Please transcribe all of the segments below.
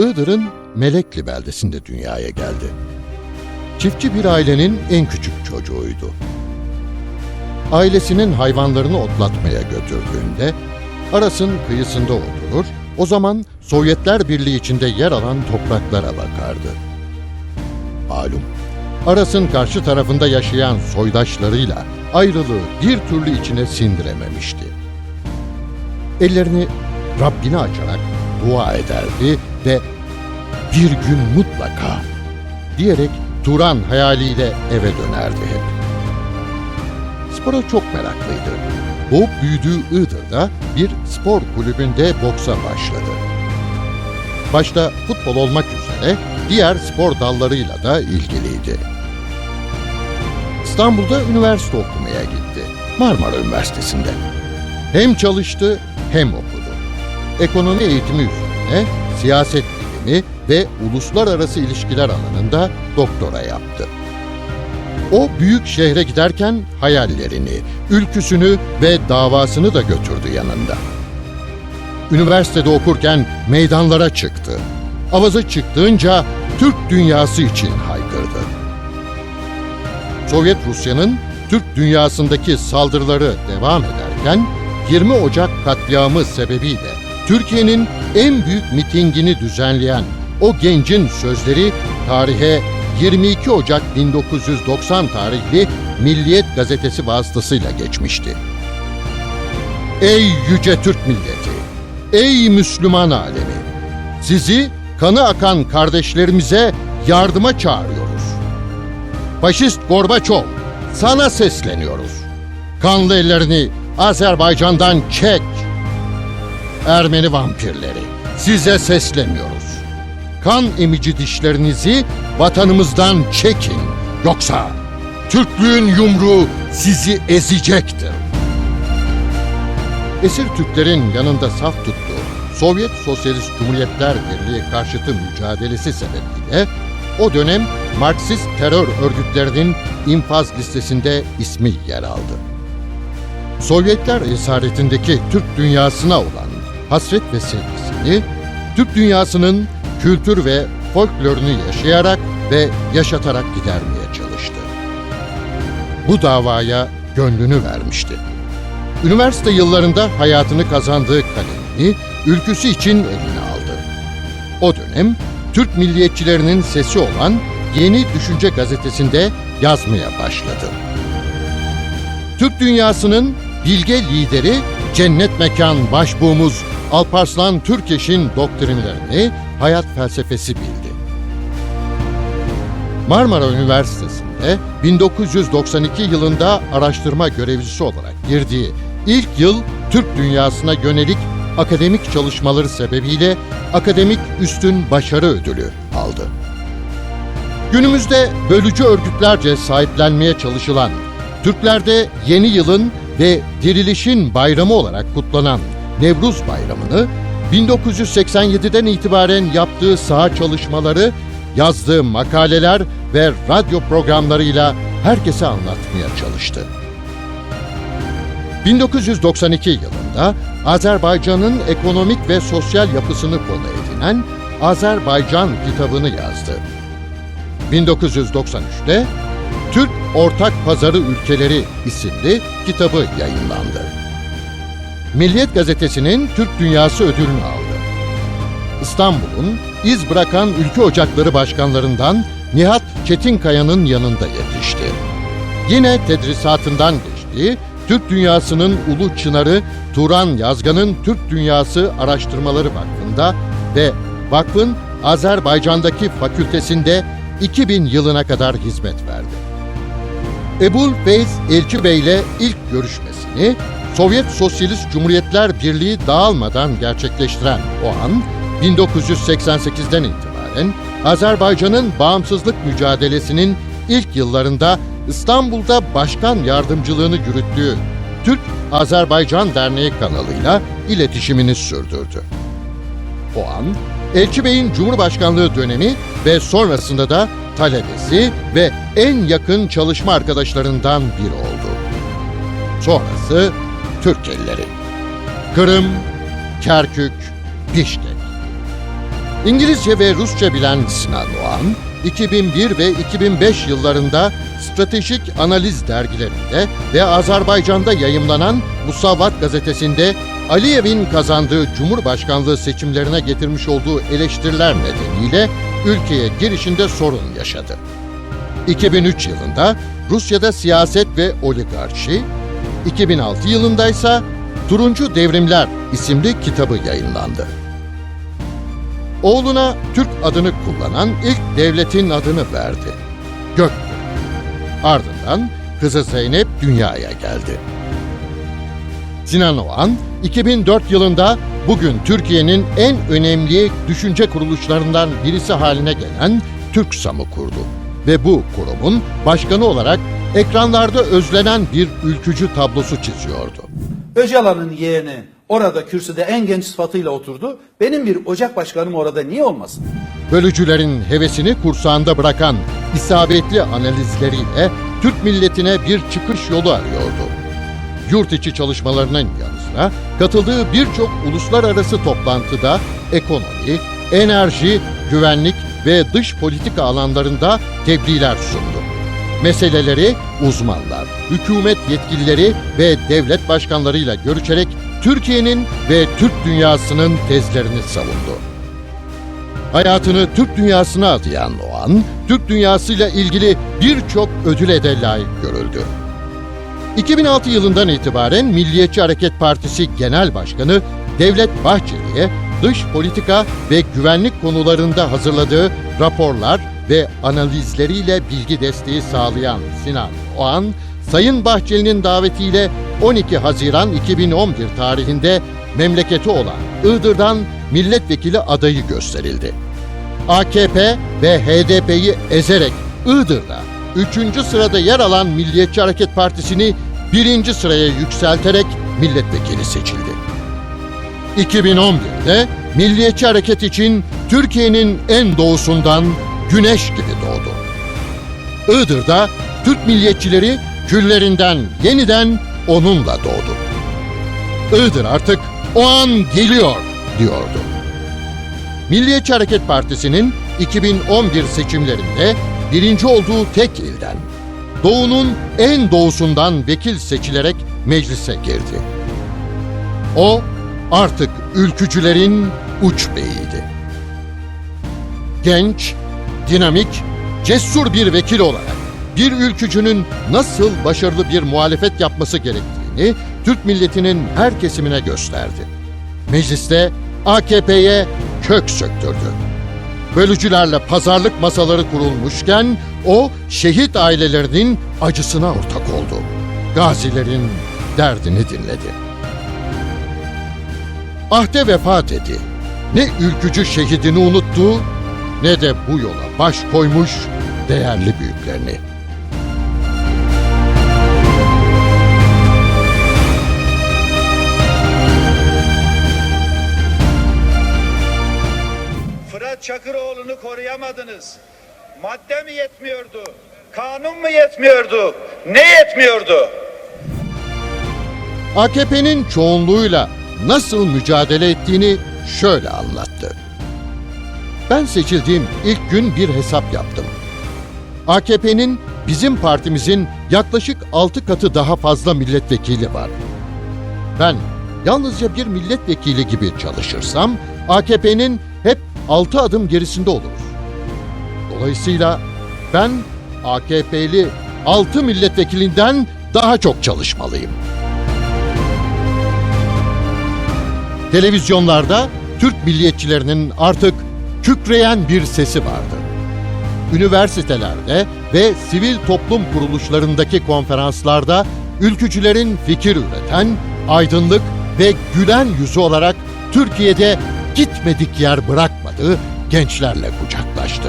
Iğdır'ın Melekli beldesinde dünyaya geldi. Çiftçi bir ailenin en küçük çocuğuydu. Ailesinin hayvanlarını otlatmaya götürdüğünde Aras'ın kıyısında oturur, o zaman Sovyetler Birliği içinde yer alan topraklara bakardı. Malum, Aras'ın karşı tarafında yaşayan soydaşlarıyla ayrılığı bir türlü içine sindirememişti. Ellerini Rabbine açarak dua ederdi ve bir gün mutlaka diyerek Turan hayaliyle eve dönerdi hep. Spora çok meraklıydı. Doğup büyüdüğü Iğdır'da bir spor kulübünde boksa başladı. Başta futbol olmak üzere diğer spor dallarıyla da ilgiliydi. İstanbul'da üniversite okumaya gitti. Marmara Üniversitesi'nde. Hem çalıştı hem okudu. Ekonomi eğitimi üzerine siyaset bilimi ve uluslararası ilişkiler alanında doktora yaptı. O büyük şehre giderken hayallerini, ülküsünü ve davasını da götürdü yanında. Üniversitede okurken meydanlara çıktı. Avazı çıktığınca Türk dünyası için haykırdı. Sovyet Rusya'nın Türk dünyasındaki saldırıları devam ederken 20 Ocak katliamı sebebiyle Türkiye'nin en büyük mitingini düzenleyen o gencin sözleri tarihe 22 Ocak 1990 tarihli Milliyet gazetesi vasıtasıyla geçmişti. Ey yüce Türk milleti! Ey Müslüman alemi! Sizi kanı akan kardeşlerimize yardıma çağırıyoruz. Faşist Gorbaçov, sana sesleniyoruz. Kanlı ellerini Azerbaycan'dan çek. Ermeni vampirleri, size sesleniyoruz. Kan emici dişlerinizi vatanımızdan çekin. Yoksa Türklüğün yumruğu sizi ezecektir. Esir Türklerin yanında saf tuttuğu Sovyet Sosyalist Cumhuriyetler Birliği karşıtı mücadelesi sebebiyle o dönem Marksist terör örgütlerinin infaz listesinde ismi yer aldı. Sovyetler esaretindeki Türk dünyasına olan hasret ve sevgisini, Türk dünyasının kültür ve folklorunu yaşayarak ve yaşatarak gidermeye çalıştı. Bu davaya gönlünü vermişti. Üniversite yıllarında hayatını kazandığı kalemini ülküsü için eline aldı. O dönem Türk milliyetçilerinin sesi olan Yeni Düşünce gazetesinde yazmaya başladı. Türk dünyasının bilge lideri cennet mekan başbuğumuz Alparslan Türkeş'in doktrinlerini, hayat felsefesi bildi. Marmara Üniversitesi'nde 1992 yılında araştırma görevlisi olarak girdiği ilk yıl Türk dünyasına yönelik akademik çalışmaları sebebiyle Akademik Üstün Başarı Ödülü aldı. Günümüzde bölücü örgütlerce sahiplenmeye çalışılan, Türklerde yeni yılın ve dirilişin bayramı olarak kutlanan Nevruz Bayramı'nı 1987'den itibaren yaptığı saha çalışmaları, yazdığı makaleler ve radyo programlarıyla herkese anlatmaya çalıştı. 1992 yılında Azerbaycan'ın ekonomik ve sosyal yapısını konu edinen Azerbaycan kitabını yazdı. 1993'te Türk Ortak Pazarı Ülkeleri isimli kitabı yayınlandı. Milliyet Gazetesi'nin Türk Dünyası ödülünü aldı. İstanbul'un iz bırakan ülke ocakları başkanlarından Nihat Çetinkaya'nın yanında yetişti. Yine tedrisatından geçtiği Türk Dünyası'nın Ulu Çınarı Turan Yazgan'ın Türk Dünyası Araştırmaları Vakfı'nda ve vakfın Azerbaycan'daki fakültesinde 2000 yılına kadar hizmet verdi. Ebul Feyz Elçi Bey ile ilk görüşmesini Sovyet Sosyalist Cumhuriyetler Birliği dağılmadan gerçekleştiren o an 1988'den itibaren Azerbaycan'ın bağımsızlık mücadelesinin ilk yıllarında İstanbul'da başkan yardımcılığını yürüttüğü Türk-Azerbaycan Derneği kanalıyla iletişimini sürdürdü. O an Elçi Bey'in Cumhurbaşkanlığı dönemi ve sonrasında da talebesi ve en yakın çalışma arkadaşlarından biri oldu. Sonrası Türk elleri. Kırım, Kerkük, Bişkek. İngilizce ve Rusça bilen Sinan Doğan, 2001 ve 2005 yıllarında stratejik analiz dergilerinde ve Azerbaycan'da yayımlanan Musavvat gazetesinde Aliyev'in kazandığı Cumhurbaşkanlığı seçimlerine getirmiş olduğu eleştiriler nedeniyle ülkeye girişinde sorun yaşadı. 2003 yılında Rusya'da Siyaset ve Oligarşi, 2006 yılında ise Turuncu Devrimler isimli kitabı yayınlandı. Oğluna Türk adını kullanan ilk devletin adını verdi. Gök. Ardından kızı Zeynep dünyaya geldi. Sinan Oğan, 2004 yılında bugün Türkiye'nin en önemli düşünce kuruluşlarından birisi haline gelen TÜRKSAM'ı kurdu. Ve bu kurumun başkanı olarak ekranlarda özlenen bir ülkücü tablosu çiziyordu. Öcalan'ın yeğeni orada kürsüde en genç sıfatıyla oturdu. Benim bir ocak başkanım orada niye olmasın? Bölücülerin hevesini kursağında bırakan isabetli analizleriyle Türk milletine bir çıkış yolu arıyordu. Yurt içi çalışmalarının yanı sıra katıldığı birçok uluslararası toplantıda ekonomi, enerji, güvenlik ve dış politika alanlarında tebliğler sundu. Meseleleri uzmanlar, hükümet yetkilileri ve devlet başkanlarıyla görüşerek Türkiye'nin ve Türk dünyasının tezlerini savundu. Hayatını Türk dünyasına adayan Doğan, Türk dünyasıyla ilgili birçok ödüle de layık görüldü. 2006 yılından itibaren Milliyetçi Hareket Partisi Genel Başkanı Devlet Bahçeli'ye dış politika ve güvenlik konularında hazırladığı raporlar ve analizleriyle bilgi desteği sağlayan Sinan Oğan, Sayın Bahçeli'nin davetiyle 12 Haziran 2011 tarihinde memleketi olan Iğdır'dan milletvekili adayı gösterildi. AKP ve HDP'yi ezerek Iğdır'da 3. sırada yer alan Milliyetçi Hareket Partisi'ni 1. sıraya yükselterek milletvekili seçildi. 2011'de Milliyetçi Hareket için Türkiye'nin en doğusundan güneş gibi doğdu. Iğdır'da Türk milliyetçileri küllerinden yeniden onunla doğdu. Iğdır artık o an geliyor diyordu. Milliyetçi Hareket Partisi'nin 2011 seçimlerinde birinci olduğu tek ilden, Doğu'nun en doğusundan vekil seçilerek meclise girdi. O artık ülkücülerin uç beyiydi. Genç, dinamik, cesur bir vekil olarak bir ülkücünün nasıl başarılı bir muhalefet yapması gerektiğini Türk milletinin her kesimine gösterdi. Mecliste AKP'ye kök söktürdü. Bölücülerle pazarlık masaları kurulmuşken o şehit ailelerinin acısına ortak oldu. Gazilerin derdini dinledi. Ahde vefat etti. Ne ülkücü şehidini unuttu ne de bu yola baş koymuş değerli büyüklerini. Fırat Çakıroğlu'nu koruyamadınız. Madde mi yetmiyordu? Kanun mu yetmiyordu? Ne yetmiyordu? AKP'nin çoğunluğuyla nasıl mücadele ettiğini şöyle anlattı. Ben seçildiğim ilk gün bir hesap yaptım. AKP'nin bizim partimizin yaklaşık 6 katı daha fazla milletvekili var. Ben yalnızca bir milletvekili gibi çalışırsam AKP'nin 6 adım gerisinde oluruz. Dolayısıyla ben AKP'li 6 milletvekilinden daha çok çalışmalıyım. Televizyonlarda Türk milliyetçilerinin artık kükreyen bir sesi vardı. Üniversitelerde ve sivil toplum kuruluşlarındaki konferanslarda ülkücülerin fikir üreten, aydınlık ve gülen yüzü olarak Türkiye'de gitmedik yer bırakmadı, gençlerle kucaklaştı.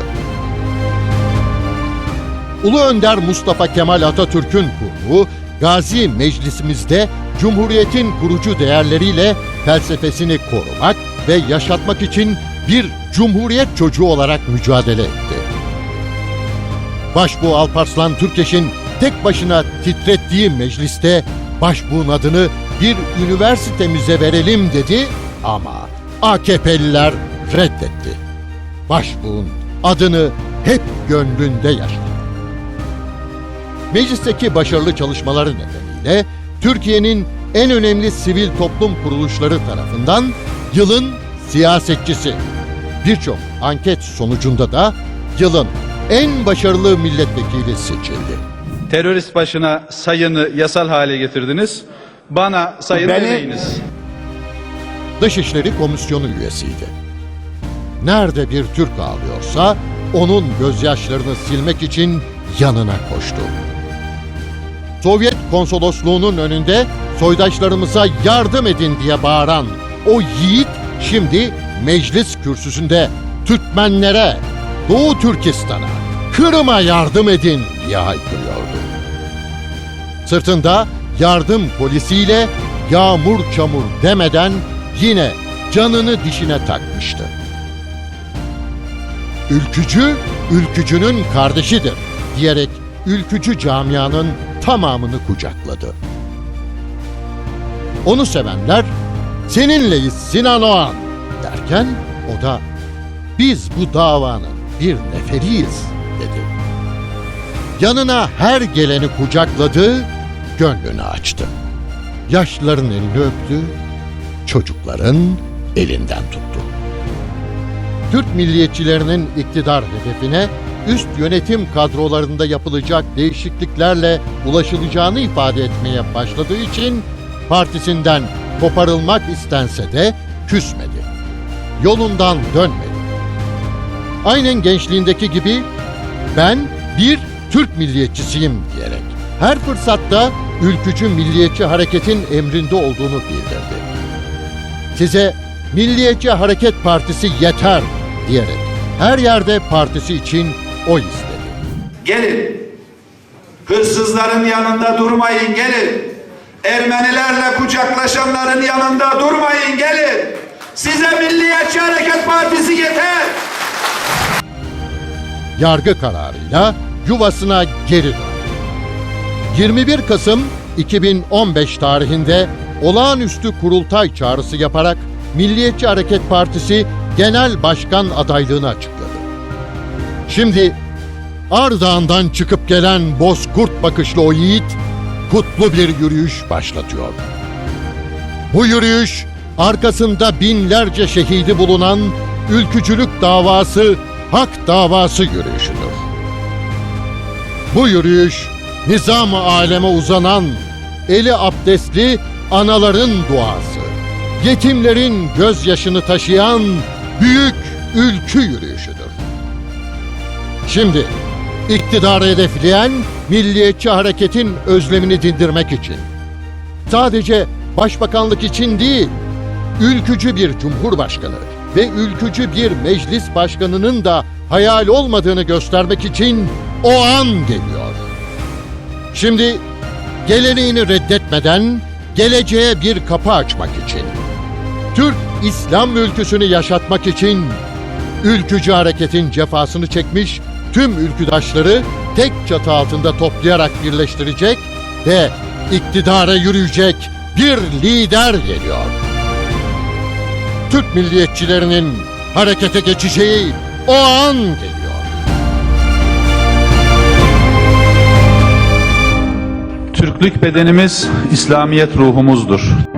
Ulu Önder Mustafa Kemal Atatürk'ün kurduğu Gazi Meclisimizde Cumhuriyet'in kurucu değerleriyle felsefesini korumak ve yaşatmak için bir Cumhuriyet çocuğu olarak mücadele etti. Başbuğ Alparslan Türkeş'in tek başına titrettiği mecliste başbuğun adını bir üniversitemize verelim dedi ama AKP'liler reddetti. başbuğun adını hep gönlünde yaşar. Meclisteki başarılı çalışmaları nedeniyle Türkiye'nin en önemli sivil toplum kuruluşları tarafından yılın siyasetçisi. Birçok anket sonucunda da yılın en başarılı milletvekili seçildi. Terörist başına sayını yasal hale getirdiniz. Bana sayın Beni- demeyiniz. Dışişleri Komisyonu üyesiydi. Nerede bir Türk ağlıyorsa onun gözyaşlarını silmek için yanına koştu. Sovyet konsolosluğunun önünde soydaşlarımıza yardım edin diye bağıran o yiğit şimdi meclis kürsüsünde Türkmenlere, Doğu Türkistan'a, Kırım'a yardım edin diye haykırıyordu. Sırtında yardım polisiyle yağmur çamur demeden yine canını dişine takmıştı. Ülkücü, ülkücünün kardeşidir diyerek ülkücü camianın tamamını kucakladı. Onu sevenler seninleyiz Sinan Oğan derken o da biz bu davanın bir neferiyiz dedi. Yanına her geleni kucakladı, gönlünü açtı. Yaşlıların elini öptü, çocukların elinden tuttu. Türk milliyetçilerinin iktidar hedefine üst yönetim kadrolarında yapılacak değişikliklerle ulaşılacağını ifade etmeye başladığı için partisinden koparılmak istense de küsmedi. Yolundan dönmedi. Aynen gençliğindeki gibi ben bir Türk milliyetçisiyim diyerek her fırsatta ülkücü milliyetçi hareketin emrinde olduğunu bildirdi. Size Milliyetçi Hareket Partisi yeter diyerek her yerde partisi için oy istedi. Gelin. Hırsızların yanında durmayın gelin. Ermenilerle kucaklaşanların yanında durmayın gelin. Size Milliyetçi Hareket Partisi yeter. yargı kararıyla yuvasına geri döndü. 21 Kasım 2015 tarihinde olağanüstü kurultay çağrısı yaparak Milliyetçi Hareket Partisi Genel Başkan adaylığını açıkladı. Şimdi Ardahan'dan çıkıp gelen bozkurt bakışlı o yiğit kutlu bir yürüyüş başlatıyor. Bu yürüyüş arkasında binlerce şehidi bulunan ülkücülük davası hak davası yürüyüşüdür. Bu yürüyüş nizam-ı aleme uzanan eli abdestli anaların duası, yetimlerin gözyaşını taşıyan büyük ülkü yürüyüşüdür. Şimdi iktidarı hedefleyen milliyetçi hareketin özlemini dindirmek için sadece başbakanlık için değil, ülkücü bir cumhurbaşkanı ve ülkücü bir meclis başkanının da hayal olmadığını göstermek için o an geliyor. Şimdi geleneğini reddetmeden geleceğe bir kapı açmak için, Türk İslam ülküsünü yaşatmak için ülkücü hareketin cefasını çekmiş tüm ülküdaşları tek çatı altında toplayarak birleştirecek ve iktidara yürüyecek bir lider geliyor. Türk milliyetçilerinin harekete geçeceği o an geliyor. Türklük bedenimiz İslamiyet ruhumuzdur.